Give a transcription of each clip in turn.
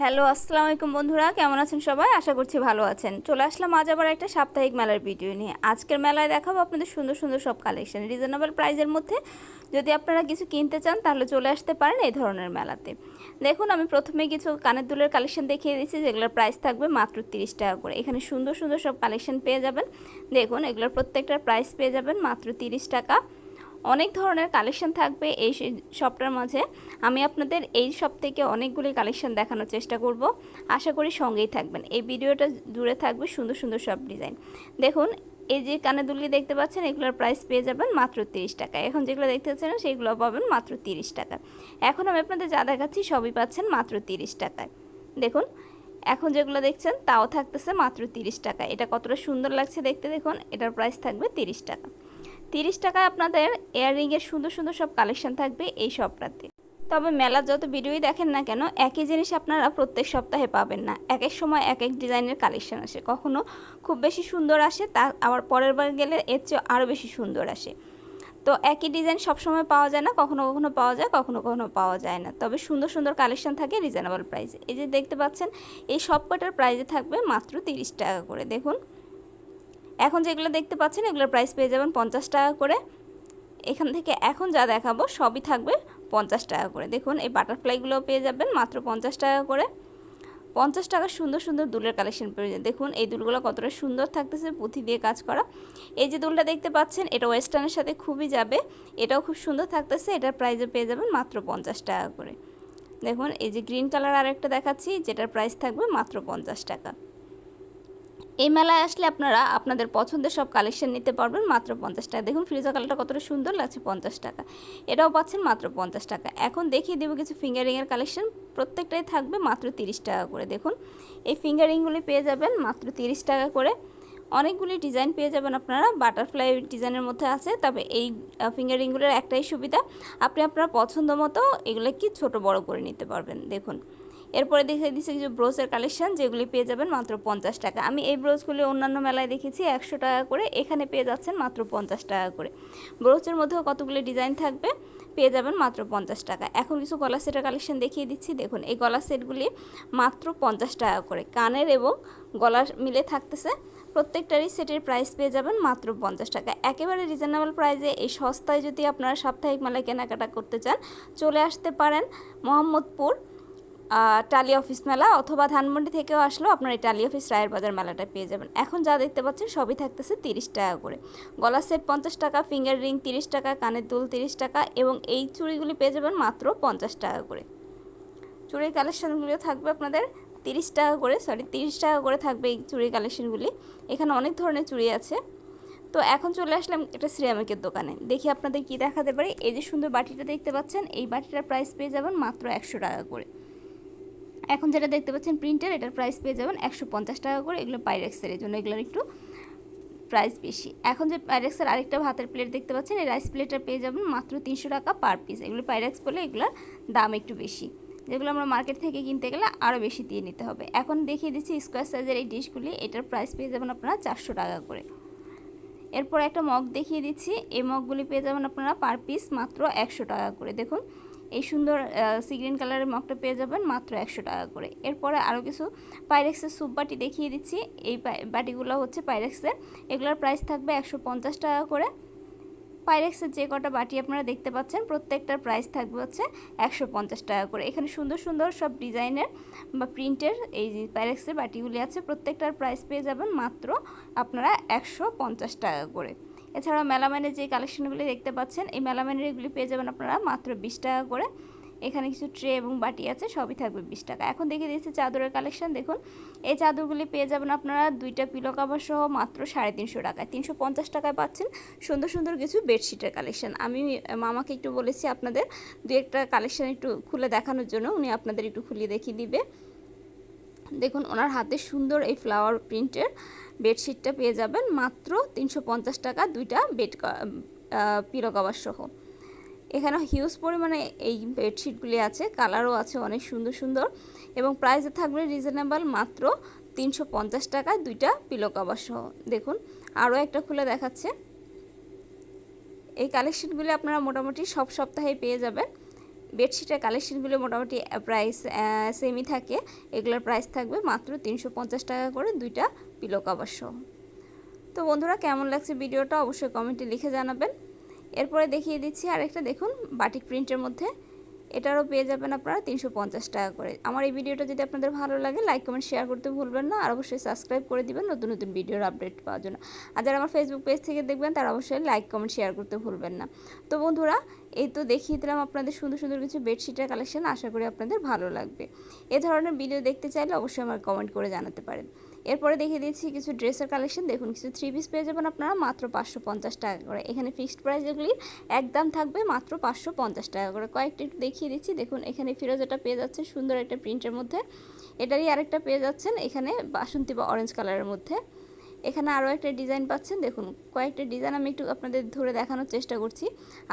Hello আসসালামু আলাইকুম বন্ধুরা, কেমন আছেন সবাই? আশা করছি ভালো আছেন। চলে আসলাম আজ আবার একটা সাপ্তাহিক মেলার ভিডিও নিয়ে। আজকের মেলায় দেখাবো আপনাদের সুন্দর সুন্দর সব কালেকশন রিজনেবল প্রাইজের মধ্যে যদি আপনারা কিছু কিনতে চান, তাহলে চলে আসতে পারেন এই ধরনের মেলাতে। দেখুন, আমি প্রথমে কিছু কানের দুলের কালেকশন দেখিয়ে দিচ্ছি, যেগুলোর প্রাইস থাকবে মাত্র তিরিশ টাকা করে। এখানে সুন্দর সুন্দর সব কালেকশন পেয়ে যাবেন। দেখুন, এগুলোর প্রত্যেকটার প্রাইস পেয়ে যাবেন মাত্র তিরিশ টাকা। অনেক ধরনের কালেকশন থাকবে এই শপটার মাঝে। আমি আপনাদের এই শপ থেকে অনেকগুলি কালেকশন দেখানোর চেষ্টা করব। আশা করি সঙ্গেই থাকবেন। এই ভিডিওটা জুড়ে থাকবে সুন্দর সুন্দর সব ডিজাইন দেখুন, এই যে কানে দুলি দেখতে পাচ্ছেন, এগুলোর প্রাইস পেয়ে যাবেন মাত্র তিরিশ টাকা এখন যেগুলো দেখতে পাচ্ছেন সেগুলো পাবেন মাত্র তিরিশ টাকা এখন আমি আপনাদের যা দেখাচ্ছি, সবই পাচ্ছেন মাত্র তিরিশ টাকায়। দেখুন, এখন যেগুলো দেখছেন, তাও থাকতেছে মাত্র তিরিশ টাকা এটা কতটা সুন্দর লাগছে দেখতে, দেখুন, এটার প্রাইস থাকবে তিরিশ টাকা। তিরিশ টাকায় আপনাদের ইয়াররিংয়ের সুন্দর সুন্দর সব কালেকশন থাকবে এই শপটাতে তবে মেলার যত ভিডিওই দেখেন না কেন, একই জিনিস আপনারা প্রত্যেক সপ্তাহে পাবেন না। এক এক সময় এক এক ডিজাইনের কালেকশন আসে। কখনো খুব বেশি সুন্দর আসে, তা আবার পরের বার গেলে এর চেয়ে আরও বেশি সুন্দর আসে। তো একই ডিজাইন সবসময় পাওয়া যায় না, কখনো কখনো পাওয়া যায়, কখনো কখনো পাওয়া যায় না। তবে সুন্দর সুন্দর কালেকশন থাকে রিজনেবল প্রাইসে। এই যে দেখতে পাচ্ছেন, এই সব কটার প্রাইসে থাকবে মাত্র তিরিশ টাকা করে। দেখুন এখন যেগুলো দেখতে পাচ্ছেন, এগুলোর প্রাইস পেয়ে যাবেন পঞ্চাশ টাকা করে। এখান থেকে এখন যা দেখাবো, সবই থাকবে পঞ্চাশ টাকা করে। দেখুন, এই বাটারফ্লাইগুলোও পেয়ে যাবেন মাত্র পঞ্চাশ টাকা করে। পঞ্চাশ টাকার সুন্দর সুন্দর দুলের কালেকশন পেয়ে যায় দেখুন, এই দুলগুলো কতটা সুন্দর থাকতেছে, পুঁথি দিয়ে কাজ করা। এই যে দুলটা দেখতে পাচ্ছেন, এটা ওয়েস্টার্নের সাথে খুবই যাবে। এটাও খুব সুন্দর থাকতেছে, এটার প্রাইসে পেয়ে যাবেন মাত্র পঞ্চাশ টাকা করে। দেখুন, এই যে গ্রিন কালার আরেকটা দেখাচ্ছি, যেটার প্রাইস থাকবে মাত্র পঞ্চাশ টাকা। এই মেলায় আসলে আপনারা আপনাদের পছন্দের সব কালেকশন নিতে পারবেন, মাত্র পঞ্চাশ টাকা। দেখুন ফ্রিজা কালারটা কতটা সুন্দর লাগছে, পঞ্চাশ টাকা। এটাও পাচ্ছেন মাত্র পঞ্চাশ টাকা। এখন দেখিয়ে দেবো কিছু ফিঙ্গারিংয়ের কালেকশন প্রত্যেকটাই থাকবে মাত্র তিরিশ টাকা করে। দেখুন, এই ফিঙ্গারিংগুলি পেয়ে যাবেন মাত্র তিরিশ টাকা করে। অনেকগুলি ডিজাইন পেয়ে যাবেন আপনারা। বাটারফ্লাই ডিজাইনের মধ্যে আছে, তবে এই ফিঙ্গারিংগুলোর একটাই সুবিধা, আপনি আপনার পছন্দ মতো এগুলো কি ছোট বড় করে নিতে পারবেন। দেখুন, এরপরে দেখে দিচ্ছি কিছু ব্রোজের কালেকশান, যেগুলি পেয়ে যাবেন মাত্র পঞ্চাশ টাকা। আমি এই ব্রোজগুলি অন্যান্য মেলায় দেখেছি, একশো টাকা করে, এখানে পেয়ে যাচ্ছেন মাত্র পঞ্চাশ টাকা করে। ব্রোজের মধ্যেও কতগুলি ডিজাইন থাকবে, পেয়ে যাবেন মাত্র পঞ্চাশ টাকা। এখন কিছু গলা সেটের কালেকশন দেখিয়ে দিচ্ছি। দেখুন, এই গলা সেটগুলি মাত্র পঞ্চাশ টাকা করে। কানের এবং গলার মিলে থাকতেছে। প্রত্যেকটারই সেটের প্রাইস পেয়ে যাবেন মাত্র পঞ্চাশ টাকা। একেবারে রিজনেবল প্রাইসে এই সস্তায় যদি আপনারা সাপ্তাহিক মেলায় কেনাকাটা করতে চান, চলে আসতে পারেন মোহাম্মদপুর টালি অফিস মেলা অথবা ধানমন্ডি থেকেও আসলেও আপনার এই টালি অফিস রায়ের বাজার মেলাটা পেয়ে যাবেন। এখন যা দেখতে পাচ্ছেন সবই থাকতেছে তিরিশ টাকা করে। গলার সেট পঞ্চাশ টাকা ফিঙ্গার রিং তিরিশ টাকা, কানের দুল তিরিশ টাকা এবং এই চুড়িগুলি পেয়ে যাবেন মাত্র পঞ্চাশ টাকা করে। চুড়ির কালেকশানগুলিও থাকবে আপনাদের। তিরিশ টাকা করে সরি তিরিশ টাকা করে থাকবে এই চুড়ির কালেকশনগুলি। এখানে অনেক ধরনের চুড়ি আছে। তো এখন চলে আসলাম একটা সিরামিকের দোকানে। দেখি আপনাদের কি দেখাতে পারি। এই যে সুন্দর বাটিটা দেখতে পাচ্ছেন, এই বাটিটার প্রাইস পেয়ে যাবেন মাত্র একশো টাকা করে। এখন যেটা দেখতে পাচ্ছেন প্রিন্টার এটার প্রাইস পেয়ে যাবেন একশো পঞ্চাশ টাকা করে। এগুলো পাইরেক্সের এই জন্য এগুলোর একটু প্রাইস বেশি। এখন যে পাইরেক্সের আরেকটা ভাতের প্লেট দেখতে পাচ্ছেন, এই রাইস প্লেটটা পেয়ে যাবেন মাত্র তিনশো টাকা পার পিস এগুলো পাইরেক্স বলে এগুলোর দাম একটু বেশি। যেগুলো আমরা মার্কেট থেকে কিনতে গেলে আরও বেশি দিয়ে নিতে হবে। এখন দেখিয়ে দিচ্ছি স্কোয়ার সাইজের এই ডিশগুলি, এটার প্রাইস পেয়ে যাবেন আপনারা চারশো টাকা করে। এরপর একটা মগ দেখিয়ে দিচ্ছি, এই মগগুলি পেয়ে যাবেন আপনারা পার পিস মাত্র একশো টাকা করে। দেখুন, এই সুন্দর সি গ্রিন কালারের মগটা পেয়ে যাবেন মাত্র একশো টাকা করে। এরপরে আরও কিছু পাইরেক্সের স্যুপ বাটি দেখিয়ে দিচ্ছি। এই বাটিগুলো হচ্ছে পাইরেক্সের এগুলোর প্রাইস থাকবে একশো পঞ্চাশ টাকা করে। পাইরেক্সের যে কটা বাটি আপনারা দেখতে পাচ্ছেন, প্রত্যেকটার প্রাইস থাকবে হচ্ছে একশো পঞ্চাশ টাকা করে। এখানে সুন্দর সুন্দর সব ডিজাইনের বা প্রিন্টের এই যে পাইরেক্সের বাটিগুলি আছে, প্রত্যেকটার প্রাইস পেয়ে যাবেন মাত্র আপনারা একশো পঞ্চাশ টাকা করে। এছাড়াও মেলামাইনের যে কালেকশনগুলি দেখতে পাচ্ছেন, এই মেলামাইনের এগুলি পেয়ে যাবেন আপনারা মাত্র বিশ টাকা করে। এখানে কিছু ট্রে এবং বাটি আছে, সবই থাকবে বিশ টাকা। এখন দেখে দিয়েছি চাদরের কালেকশন, দেখুন। এই চাদরগুলি পেয়ে যাবেন আপনারা দুইটা পিলো কাভার সহ মাত্র সাড়ে তিনশো টাকায়। তিনশো পঞ্চাশ টাকায় পাচ্ছেন সুন্দর সুন্দর কিছু বেডশিটের কালেকশন। আমি, মামাকে একটু বলেছি আপনাদের দু একটা কালেকশন একটু খুলে দেখানোর জন্য, উনি আপনাদের একটু খুলে দেখিয়ে দিবে। দেখুন, ওনার হাতে সুন্দর এই ফ্লাওয়ার প্রিন্টের বেডশিটটা পেয়ে যাবেন মাত্র তিনশো পঞ্চাশ টাকা দুইটা বেড পিলো কভার সহ। এখানে হিউজ পরিমাণে এই বেডশিটগুলি আছে কালারও আছে অনেক সুন্দর সুন্দর এবং প্রাইসে থাকবে রিজনেবল মাত্র তিনশো পঞ্চাশ টাকায় দুইটা পিলো কভার সহ। দেখুন, আরও একটা খুলে দেখাচ্ছে। এই কালেকশনগুলি আপনারা মোটামুটি সব সপ্তাহে পেয়ে যাবেন। বেডশিটের কালেকশনগুলো মোটামুটি প্রাইস সেমই থাকে। এগুলোর প্রাইস থাকবে মাত্র তিনশো পঞ্চাশ টাকা করে দুইটা পিলো কভার সহ। তো বন্ধুরা, কেমন লাগছে ভিডিওটা অবশ্যই কমেন্টে লিখে জানাবেন। এরপরে দেখিয়ে দিচ্ছি আরেকটা, দেখুন, বাটিক প্রিন্টের মধ্যে। এটারও পেয়ে যাবেন আপনারা তিনশো পঞ্চাশ টাকা করে। আমার এই ভিডিওটা যদি আপনাদের ভালো লাগে, লাইক, কমেন্ট, শেয়ার করতে ভুলবেন না। আর অবশ্যই সাবস্ক্রাইব করে দিবেন নতুন নতুন ভিডিওর আপডেট পাওয়ার জন্য। আর যারা আমার ফেসবুক পেজ থেকে দেখবেন, তারা অবশ্যই লাইক, কমেন্ট, শেয়ার করতে ভুলবেন না। তো বন্ধুরা, এই তো দেখিয়ে দিলাম আপনাদের সুন্দর সুন্দর কিছু বেডশিটের কালেকশন আশা করি আপনাদের ভালো লাগবে। এ ধরনের ভিডিও দেখতে চাইলে অবশ্যই আমার কমেন্ট করে জানাতে পারেন। এরপরে দেখিয়ে দিয়েছি কিছু ড্রেসের কালেকশন। দেখুন, কিছু থ্রি পিস পেয়ে যাবেন আপনারা, মাত্র পাঁচশো পঞ্চাশ টাকা করে। এখানে ফিক্সড প্রাইস যেগুলি একদম থাকবে মাত্র পাঁচশো পঞ্চাশ টাকা করে। কয়েকটা একটু দেখিয়ে দিচ্ছি। দেখুন, এখানে ফিরোজাটা পেয়ে যাচ্ছে সুন্দর একটা প্রিন্টের মধ্যে। এটারই আরেকটা পেয়ে যাচ্ছেন এখানে বাসন্তী বা অরেঞ্জ কালারের মধ্যে। এখানে আরও একটা ডিজাইন পাচ্ছেন। দেখুন, কয়েকটা ডিজাইন আমি একটু আপনাদের ধরে দেখানোর চেষ্টা করছি।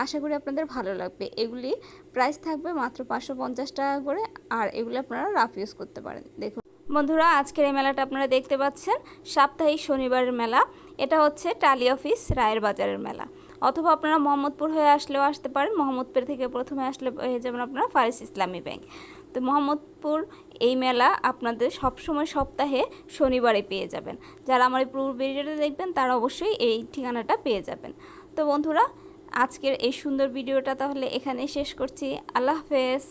আশা করি আপনাদের ভালো লাগবে। এগুলি প্রাইস থাকবে মাত্র পাঁচশো পঞ্চাশ টাকা করে, আর এগুলি আপনারা রাফ ইউজ করতে পারেন। দেখুন বন্ধুরা, আজকের এই মেলাটা আপনারা দেখতে পাচ্ছেন। সাপ্তাহিক শনিবারের মেলা। এটা হচ্ছে টালি অফিস রায়ের বাজারের মেলা। অথবা আপনারা মোহাম্মদপুর হয়ে আসলেও আসতে পারেন। মোহাম্মদপুর থেকে প্রথমে আসলে হয়ে যাবেন আপনারা ফারিস ইসলামী ব্যাংক। তো মোহাম্মদপুর এই মেলা আপনাদের সবসময় সপ্তাহে শনিবারে পেয়ে যাবেন। যারা আমার এই পূর্ব ভিডিওটা দেখবেন, তারা অবশ্যই এই ঠিকানাটা পেয়ে যাবেন। তো বন্ধুরা, আজকের এই সুন্দর ভিডিওটা তাহলে এখানে শেষ করছি। আল্লাহ হাফেজ।